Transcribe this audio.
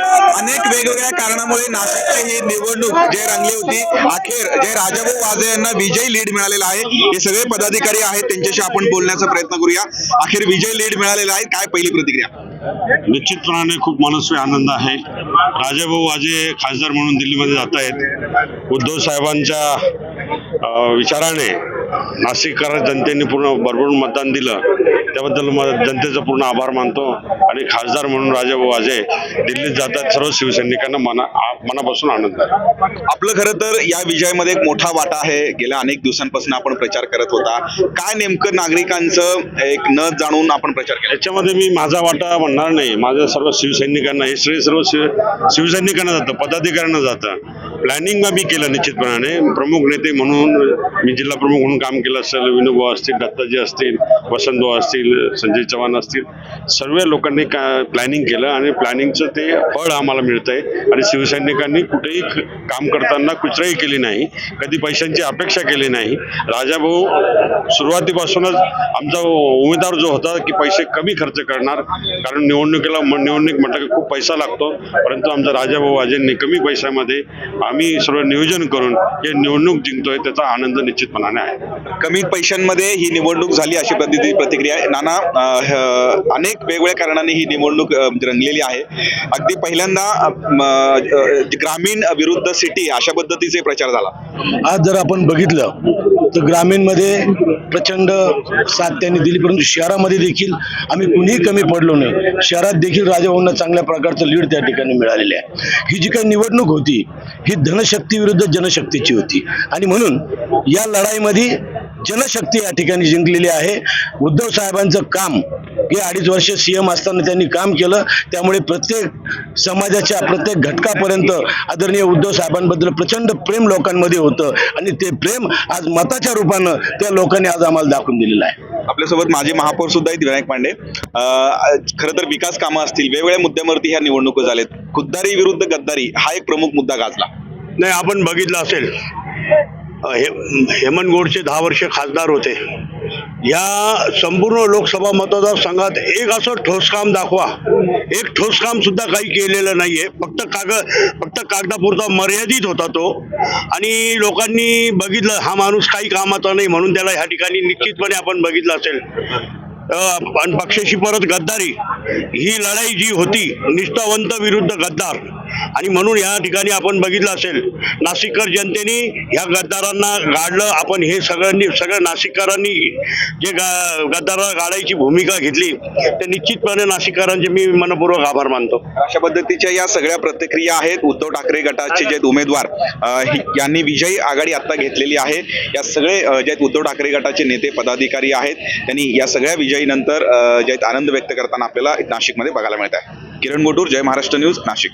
अनेक वेगवेगळ्या कारणामुळे नाशिकची ही निवडणूक जे रंगली होती अखेर जे राजाभाऊ वाजे यांना विजयी लीड मिळालेला आहे हे सगळे पदाधिकारी आहेत त्यांच्याशी आपण बोलण्याचा प्रयत्न करूया. अखेर विजय लीड मिळालेला आहे काय पहिली प्रतिक्रिया? निश्चितपणाने खूप मनस्वी आनंद आहे. राजाभाऊ वाजे खासदार म्हणून दिल्लीमध्ये जात आहेत उद्धव साहेबांच्या विचाराने नाशिककर जनतेने पूर्ण भरभरून मतदान दिलं. त्याबद्दल जनतेचा पूर्ण आभार मानतो. आणि खासदार म्हणून राजाभाऊ वाजे दिल्लीत जातात. सर्व शिवसैनिकांना मना मनापासून आनंद आहे. आपलं खरं तर या विजयामध्ये एक मोठा वाटा आहे. गेल्या अनेक दिवसांपासून आपण प्रचार करत होता. काय नेमकं नागरिकांचं एक न जाणून आपण प्रचार केला? याच्यामध्ये मी माझा वाटा म्हणणार नाही. माझ्या सर्व शिवसैनिकांना हे श्रेय सर्व शिव शिवसैनिकांना जातं पदाधिकाऱ्यांना जातं. प्लॅनिंग मी केलं निश्चितपणाने. प्रमुख नेते म्हणून मी जिल्हा प्रमुख म्हणून काम केलं असेल विनोबा असतील दत्ताजी असतील वसंतभाऊ असतील संजय चव्हाण असतील सर्व लोकांनी का प्लॅनिंग केलं आणि प्लॅनिंगचं ते फळ आम्हाला मिळतंय. आणि शिवसैनिकांनी कुठेही क- काम करताना कुचराई केली नाही कधी पैशांची अपेक्षा केली नाही. राजाभाऊ सुरुवातीपासूनच आमचा उमेदवार जो होता की पैसे कमी खर्च करणार कारण निवडणुकीला म- निवडणूक म्हटलं की खूप पैसा लागतो परंतु आमचा राजाभाऊ अजेंनी कमी पैशामध्ये आम्ही सर्व नियोजन करून हे निवडणूक जिंकतोय त्याचा आनंद निश्चितपणाने आहे. कमी पैशांमध्ये ही निवडणूक झाली अशी प्रति प्रतिक्रिया आहे. नाना अनेक वेगवेगळ्या कारणाने ही निवडणूक म्हणजे रंगलेली आहे. अगदी पहिल्यांदा ग्रामीण विरुद्ध सिटी अशा पद्धतीचे प्रचार झाला. आज जर आपण बघितलं तर ग्रामीणमध्ये प्रचंड साथ त्यांनी दिली परंतु शहरामध्ये देखील आम्ही कुणीही कमी पडलो नाही. शहरात देखील राजभवनला चांगल्या प्रकारचं लीड त्या ठिकाणी मिळालेली आहे. ही जी काही निवडणूक होती ही धनशक्ती विरुद्ध जनशक्तीची होती. आणि म्हणून या लढाईमध्ये जनशक्ती या ठिकाणी जिंकलेली आहे. उद्धव साहेबांचं काम हे अडीच वर्ष सीएम असताना त्यांनी काम केलं त्यामुळे प्रत्येक समाजाच्या प्रत्येक घटकापर्यंत आदरणीय उद्धव साहेबांबद्दल प्रचंड प्रेम लोकांमध्ये होतं. आणि ते प्रेम आज मताच्या रूपानं त्या लोकांनी आज आम्हाला दाखवून दिलेलं आहे. आपल्यासोबत माजी महापौर सुद्धा आहेत विनायक पांडे. खरं तर विकास कामं असतील वेगवेगळ्या मुद्द्यावरती ह्या निवडणुका झाल्यात खुद्दारी विरुद्ध गद्दारी हा एक प्रमुख मुद्दा गाजला. नाही आपण बघितलं असेल. हे हेमंत गोडचे दहा वर्ष खासदार होते. या संपूर्ण लोकसभा मतदारसंघात एक असं ठोस काम दाखवा. एक ठोस काम सुद्धा काही केलेलं नाही आहे फक्त कागद फक्त कागदापुरता मर्यादित होता तो. आणि लोकांनी बघितलं हा माणूस काही कामाचा नाही म्हणून त्याला ह्या ठिकाणी निश्चितपणे आपण बघितलं असेल. आणि पक्षाशी परत गद्दारी. ही लढाई जी होती निष्ठावंत विरुद्ध गद्दार. आणि म्हणून या ठिकाणी आपण बघितलं असेल नाशिककर जनतेने ह्या गद्दारांना गाडलं. आपण हे सगळ्यांनी सगळ्या नाशिककरांनी जे गा गद्दारा गाडायची भूमिका घेतली ते निश्चितपणे नाशिककरांचे मी मनपूर्वक आभार मानतो. अशा पद्धतीच्या या सगळ्या प्रतिक्रिया आहेत. उद्धव ठाकरे गटाचे जे उमेदवार यांनी विजयी आघाडी आता घेतलेली आहे. या सगळे जे उद्धव ठाकरे गटाचे नेते पदाधिकारी आहेत त्यांनी या सगळ्या विजयीनंतर जे आनंद व्यक्त करताना आपल्याला नाशिकमध्ये बघायला मिळत आहे. किरण गोटूर जय महाराष्ट्र न्यूज नाशिक.